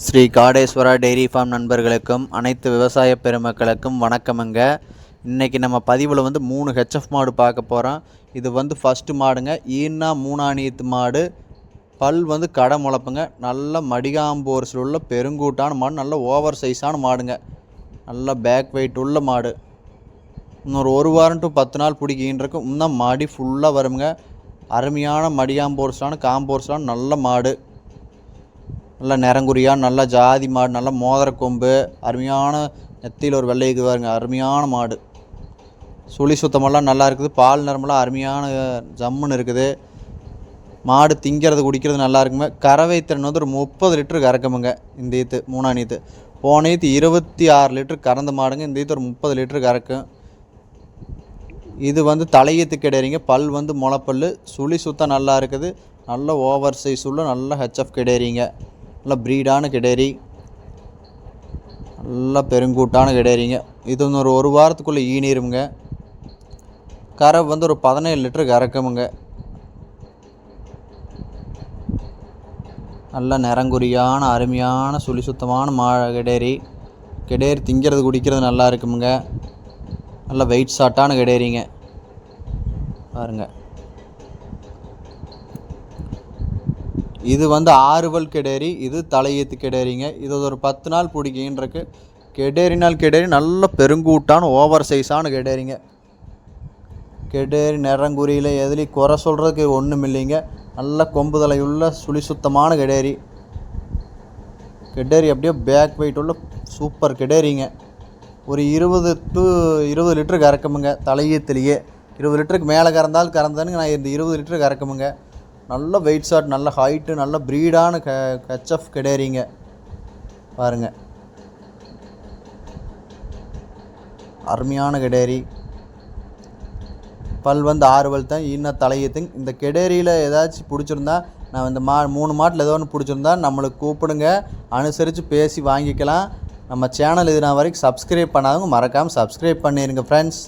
Sri Kadeswara dairy farm நண்பர்களுக்கும் அனைத்து விவசாய பெருமக்களுக்கும் வணக்கமுங்க இன்றைக்கி நம்ம பதிவில் வந்து மூணு ஹெச்எஃப் மாடு பார்க்க போகிறோம் இது வந்து ஃபஸ்ட்டு மாடுங்க. ஈன்னா மூணாணியத்து மாடு. பல் வந்து கடை முளப்புங்க நல்ல மடிகாம்போர்ஸில் உள்ள பெருங்கூட்டான மாடு. நல்ல ஓவர் சைஸான மாடுங்க. நல்ல பேக் வெயிட் உள்ள மாடு. இன்னொரு ஒரு வாரம் டு பத்து நாள் பிடிக்கின்றக்கும் இன்னும் மடி ஃபுல்லாக வருங்க அருமையான மடியாம்போர்ஸ்லான காம்போர்ஸ்லான நல்ல மாடு. நல்ல நிறங்குறியா நல்ல ஜாதி மாடு நல்ல மோதிர கொம்பு அருமையான நெத்தியில் ஒரு வெள்ளைக்கு பாருங்க அருமையான மாடு. சுழி சுத்தமெல்லாம் நல்லா இருக்குது. பால் நிறமெல்லாம் அருமையான ஜம்முன்னு இருக்குது. மாடு திங்கிறது குடிக்கிறது நல்லா இருக்குங்க. கறவை திறன் வந்து ஒரு முப்பது லிட்டர் கறக்குமுங்க இந்த ஈத்து மூணாம் ஈத்து போன ஈத்து இருபத்தி ஆறு லிட்டர் கறந்த மாடுங்க இந்த ஈத்து ஒரு முப்பது லிட்டர் கறக்கும் இது வந்து தலையீத்து கிடையாதுங்க பல் வந்து முளைப்பல் சுழி சுத்தம் நல்லா இருக்குது. நல்ல ஓவர் சைஸ் உள்ள நல்ல ஹெச்எஃப் கிடையாதுங்க நல்ல ப்ரீடான கிடேரி நல்ல பெருங்கூட்டான கிடேரிங்க இது வந்து ஒரு ஒரு வாரத்துக்குள்ளே ஈனிருமுங்க. கரை வந்து ஒரு பதினேழு லிட்டரு கறக்குமுங்க. நல்ல நிறங்குறியான அருமையான சுழி சுத்தமான மா கிடேரி கிடேரி திங்கிறது குடிக்கிறது நல்லா இருக்குமுங்க. நல்ல வெயிட் ஷாட்டான கிடேரிங்க பாருங்க. இது வந்து ஆறுவல் கிடேரி இது தலையீத்து கெடேரிங்க. இது ஒரு பத்து நாள் பிடிக்கின்றக்கு கெடேரினால் கெடேரி நல்ல பெருங்கூட்டான ஓவர் சைஸான கெடேரிங்க. கெடேரி நிறங்குறியில் எதுலேயும் குறை சொல்கிறதுக்கு ஒன்றும் இல்லைங்க. நல்ல கொம்பு தலையுள்ள சுழி சுத்தமான கெடேரி. கெடேரி அப்படியே பேக் வெயிட் உள்ள சூப்பர் கெடேரிங்க. ஒரு இருபது டு இருபது லிட்டரு கறக்குமுங்க தலையீத்துலேயே. இருபது லிட்டருக்கு மேலே கறந்தால் கறந்தானுங்க நான் இந்த இருபது லிட்டரு கறக்குமுங்க. நல்ல வெயிட் ஷாட் நல்ல ஹைட்டு நல்ல ப்ரீடான க கச்சஃப் கிடையாதுங்க பாருங்க. அருமையான கெடேரி பல் வந்து ஆறு பல் தான் இன்னும் தலையத்துங்க இந்த கிடேரியில் ஏதாச்சும் பிடிச்சிருந்தா நான் இந்த மா மூணு மாட்டில் ஏதோ ஒன்று பிடிச்சிருந்தா நம்மளுக்கு கூப்பிடுங்க. அனுசரித்து பேசி வாங்கிக்கலாம். நம்ம சேனல் இது நான் வரைக்கும் சப்ஸ்கிரைப் பண்ணாதவங்க மறக்காமல் சப்ஸ்கிரைப் பண்ணிடுங்க ஃப்ரெண்ட்ஸ்